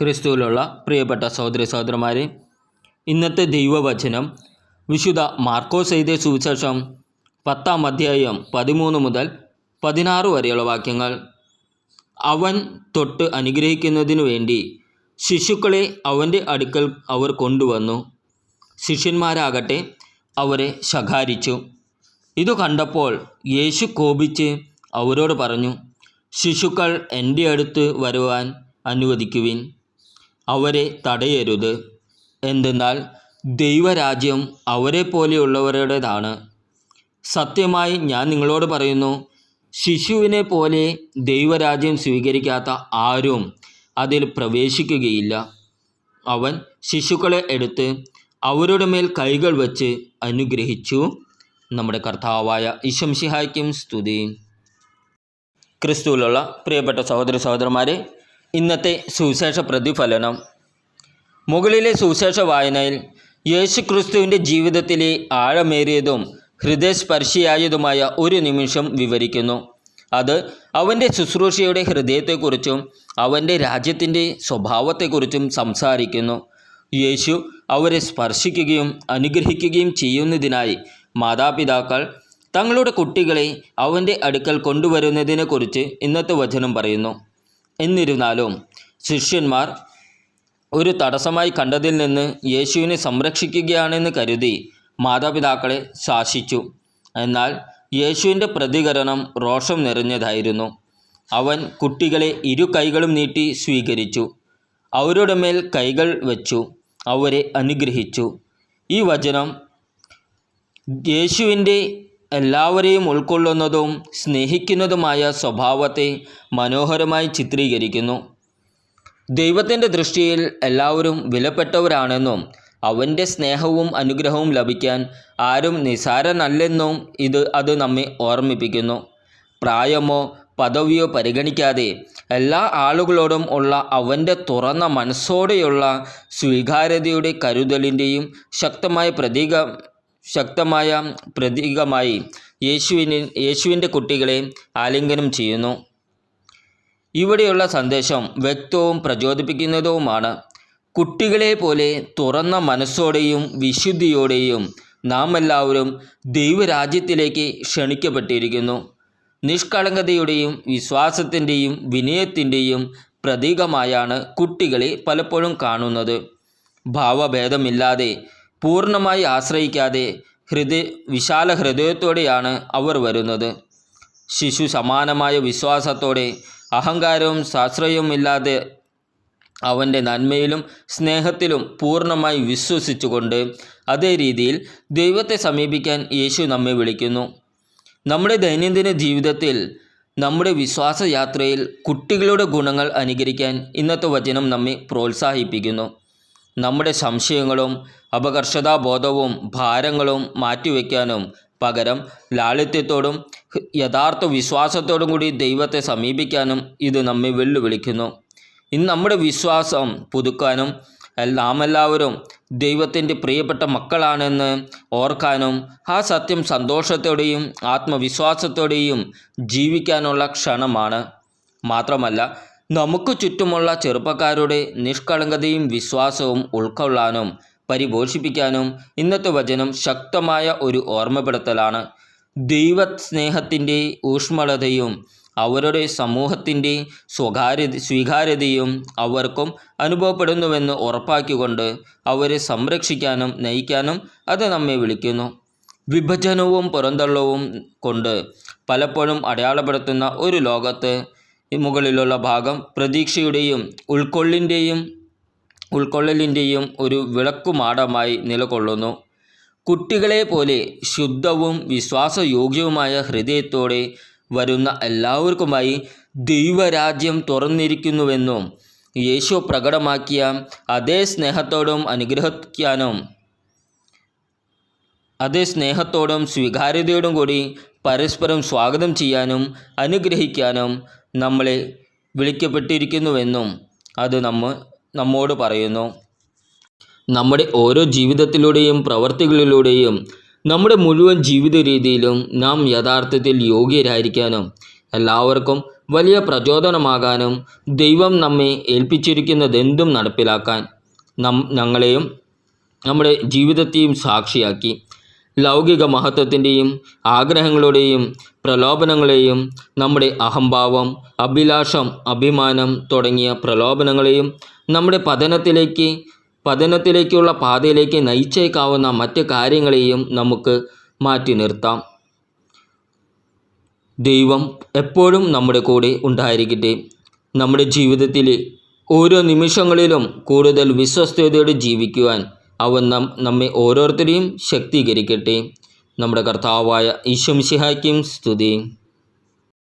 ക്രിസ്തുവിലുള്ള പ്രിയപ്പെട്ട സഹോദരി സഹോദരന്മാരെ ഇന്നത്തെ ദൈവവചനം വിശുദ്ധ മാർക്കോസ് എഴുതിയ സുവിശേഷം പത്താം അധ്യായം പതിമൂന്ന് മുതൽ പതിനാറ് വരെയുള്ള വാക്യങ്ങൾ. അവൻ തൊട്ട് അനുഗ്രഹിക്കുന്നതിനു വേണ്ടി ശിശുക്കളെ അവന്റെ അടുക്കൽ അവർ കൊണ്ടുവന്നു. ശിഷ്യന്മാരാകട്ടെ അവരെ ശകാരിച്ചു. ഇതു കണ്ടപ്പോൾ യേശു കോപിച്ച് അവരോട് പറഞ്ഞു ശിശുക്കൾ എന്റെ അടുത്ത് വരുവാൻ അനുവദിക്കുവിൻ. അവരെ തടയരുത്. എന്തെന്നാൽ ദൈവരാജ്യം അവരെ പോലെയുള്ളവരുടേതാണ് സത്യമായി ഞാൻ നിങ്ങളോട് പറയുന്നു ശിശുവിനെ പോലെ ദൈവരാജ്യം സ്വീകരിക്കാത്ത ആരും അതിൽ പ്രവേശിക്കുകയില്ല. അവൻ ശിശുക്കളെ എടുത്ത് അവരുടെ മേൽ കൈകൾ വച്ച് അനുഗ്രഹിച്ചു. നമ്മുടെ കർത്താവായ ഇശംഷിഹായ്ക്കും സ്തുതി. ക്രിസ്തുവിലുള്ള പ്രിയപ്പെട്ട സഹോദര സഹോദരന്മാരെ ഇന്നത്തെ സുവിശേഷ പ്രതിഫലനം. മുകളിലെ സുവിശേഷ വായനയിൽ യേശു ക്രിസ്തുവിന്റെ ജീവിതത്തിലെ ആഴമേറിയതും ഹൃദയസ്പർശിയായതുമായ ഒരു നിമിഷം വിവരിക്കുന്നു. അത് അവന്റെ ശുശ്രൂഷയുടെ ഹൃദയത്തെക്കുറിച്ചും അവന്റെ രാജ്യത്തിന്റെ സ്വഭാവത്തെക്കുറിച്ചും സംസാരിക്കുന്നു. യേശു അവരെ സ്പർശിക്കുകയും അനുഗ്രഹിക്കുകയും ചെയ്യുന്നതിനായി മാതാപിതാക്കൾ തങ്ങളുടെ കുട്ടികളെ അവന്റെ അടുക്കൽ കൊണ്ടുവരുന്നതിനെക്കുറിച്ച് ഇന്നത്തെ വചനം പറയുന്നു. എന്നിരുന്നാലും ശിഷ്യന്മാർ ഒരു തടസ്സമായി കണ്ടതിൽ നിന്ന് യേശുവിനെ സംരക്ഷിക്കുകയാണെന്ന് കരുതി മാതാപിതാക്കളെ ശാസിച്ചു. എന്നാൽ യേശുവിന്റെ പ്രതികരണം രോഷം നിറഞ്ഞതായിരുന്നു. അവൻ കുട്ടികളെ ഇരു കൈകളും നീട്ടി സ്വീകരിച്ചു. അവരുടെ മേൽ കൈകൾ വെച്ചു. അവരെ അനുഗ്രഹിച്ചു. ഈ വചനം യേശുവിന്റെ എല്ലാവരെയും ഉൾക്കൊള്ളുന്നതും സ്നേഹിക്കുന്നതുമായ സ്വഭാവത്തെ മനോഹരമായി ചിത്രീകരിക്കുന്നു. ദൈവത്തിന്റെ ദൃഷ്ടിയിൽ എല്ലാവരും വിലപ്പെട്ടവരാണെന്നും അവന്റെ സ്നേഹവും അനുഗ്രഹവും ലഭിക്കാൻ ആരും നിസാരനല്ലെന്നും ഇത് അത് നമ്മെ ഓർമ്മിപ്പിക്കുന്നു. പ്രായമോ പദവിയോ പരിഗണിക്കാതെ എല്ലാ ആളുകളോടും ഉള്ള അവന്റെ തുറന്ന മനസ്സോടെയുള്ള സ്വീകാര്യതയുടെ കരുതലിന്റെയും ശക്തമായ പ്രതീക ശക്തമായ പ്രതീകമായി യേശുവിന് യേശുവിന്റെ കുട്ടികളെ ആലിംഗനം ചെയ്യുന്നു. ഇവിടെയുള്ള സന്ദേശം വ്യക്തവും പ്രചോദിപ്പിക്കുന്നതുമാണ്. കുട്ടികളെ പോലെ തുറന്ന മനസ്സോടെയും വിശുദ്ധിയോടെയും നാം എല്ലാവരും ദൈവരാജ്യത്തിലേക്ക് ക്ഷണിക്കപ്പെട്ടിരിക്കുന്നു. നിഷ്കളങ്കതയുടെയും വിശ്വാസത്തിന്റെയും വിനയത്തിന്റെയും പ്രതീകമായാണ് കുട്ടികളെ പലപ്പോഴും കാണുന്നത്. ഭാവഭേദമില്ലാതെ പൂർണമായി ആശ്രയിക്കാതെ ഹൃദയ വിശാല ഹൃദയത്തോടെയാണ് അവർ വരുന്നത്. ശിശു സമാനമായ വിശ്വാസത്തോടെ അഹങ്കാരവും സാശ്രയവുമില്ലാതെ അവന്റെ നന്മയിലും സ്നേഹത്തിലും പൂർണമായി വിശ്വസിച്ചുകൊണ്ട് അതേ രീതിയിൽ ദൈവത്തെ സമീപിക്കാൻ യേശു നമ്മെ വിളിക്കുന്നു. നമ്മുടെ ദൈനംദിന ജീവിതത്തിൽ നമ്മുടെ വിശ്വാസയാത്രയിൽ കുട്ടികളുടെ ഗുണങ്ങൾ അനുകരിക്കാൻ ഇന്നത്തെ വചനം നമ്മെ പ്രോത്സാഹിപ്പിക്കുന്നു. നമ്മുടെ സംശയങ്ങളും അപകർഷതാബോധവും ഭാരങ്ങളും മാറ്റിവെക്കാനും പകരം ലാളിത്യത്തോടും യഥാർത്ഥ വിശ്വാസത്തോടും കൂടി ദൈവത്തെ സമീപിക്കാനും ഇത് നമ്മെ വെല്ലുവിളിക്കുന്നു. ഇന്ന് നമ്മുടെ വിശ്വാസം പുതുക്കാനും നാം എല്ലാവരും ദൈവത്തിന്റെ പ്രിയപ്പെട്ട മക്കളാണെന്ന് ഓർക്കാനും ആ സത്യം സന്തോഷത്തോടെയും ആത്മവിശ്വാസത്തോടെയും ജീവിക്കാനുള്ള ക്ഷണമാണ്. മാത്രമല്ല നമുക്ക് ചുറ്റുമുള്ള ചെറുപ്പക്കാരുടെ നിഷ്കളങ്കതയും വിശ്വാസവും ഉൾക്കൊള്ളാനും പരിപോഷിപ്പിക്കാനും ഇന്നത്തെ വചനം ശക്തമായ ഒരു ഓർമ്മപ്പെടുത്തലാണ്. ദൈവസ്നേഹത്തിന്റെ ഊഷ്മളതയും അവരുടെ സമൂഹത്തിന്റെ സ്വകാര്യ സ്വീകാര്യതയും അവർക്കും അനുഭവപ്പെടുന്നുവെന്ന് ഉറപ്പാക്കിക്കൊണ്ട് അവരെ സംരക്ഷിക്കാനും നയിക്കാനും അത് നമ്മെ വിളിക്കുന്നു. വിഭജനവും പുറന്തള്ളവും കൊണ്ട് പലപ്പോഴും അടയാളപ്പെടുത്തുന്ന ഒരു ലോകത്ത് മുകളിലുള്ള ഭാഗം പ്രതീക്ഷയുടെയും ഉൾക്കൊള്ളിന്റെയും ഉൾക്കൊള്ളലിന്റെയും ഒരു വിളക്കുമാടമായി നിലകൊള്ളുന്നു. കുട്ടികളെ പോലെ ശുദ്ധവും വിശ്വാസയോഗ്യവുമായ ഹൃദയത്തോടെ വരുന്ന എല്ലാവർക്കുമായി ദൈവരാജ്യം തുറന്നിരിക്കുന്നുവെന്നും യേശു പ്രകടമാക്കിയ അതേ സ്നേഹത്തോടും അനുഗ്രഹിക്കാനും അതേ സ്നേഹത്തോടും സ്വീകാര്യതയോടും കൂടി പരസ്പരം സ്വാഗതം ചെയ്യാനും അനുഗ്രഹിക്കാനും നമ്മളെ വിളിക്കപ്പെട്ടിരിക്കുന്നുവെന്നും അത് നമ്മ നമ്മോട് പറയുന്നു. നമ്മുടെ ഓരോ ജീവിതത്തിലൂടെയും പ്രവർത്തികളിലൂടെയും നമ്മുടെ മുഴുവൻ ജീവിത രീതിയിലും നാം യഥാർത്ഥത്തിൽ യോഗ്യരായിരിക്കാനും എല്ലാവർക്കും വലിയ പ്രചോദനമാകാനും ദൈവം നമ്മെ ഏൽപ്പിച്ചിരിക്കുന്നതെന്തും നടപ്പിലാക്കാൻ നം ഞങ്ങളെയും നമ്മുടെ ജീവിതത്തെയും സാക്ഷിയാക്കി. ലൗകിക മഹത്വത്തിന്റെയും ആഗ്രഹങ്ങളുടെയും പ്രലോഭനങ്ങളെയും നമ്മുടെ അഹംഭാവം അഭിലാഷം അഭിമാനം തുടങ്ങിയ പ്രലോഭനങ്ങളെയും നമ്മുടെ പതനത്തിലേക്ക് പതനത്തിലേക്കുള്ള പാതയിലേക്ക് നയിച്ചേക്കാവുന്ന മറ്റ് കാര്യങ്ങളെയും നമുക്ക് മാറ്റി നിർത്താം. ദൈവം എപ്പോഴും നമ്മുടെ കൂടെ ഉണ്ടായിരിക്കട്ടെ. നമ്മുടെ ജീവിതത്തിലെ ഓരോ നിമിഷങ്ങളിലും കൂടുതൽ വിശ്വസ്തയോടെ ജീവിക്കുവാൻ അവൻ നം നമ്മെ ഓരോരുത്തരെയും ശക്തീകരിക്കട്ടെ. നമ്മുടെ കർത്താവായ ഈശ്വംശിഹായ്ക്കും സ്തുതി.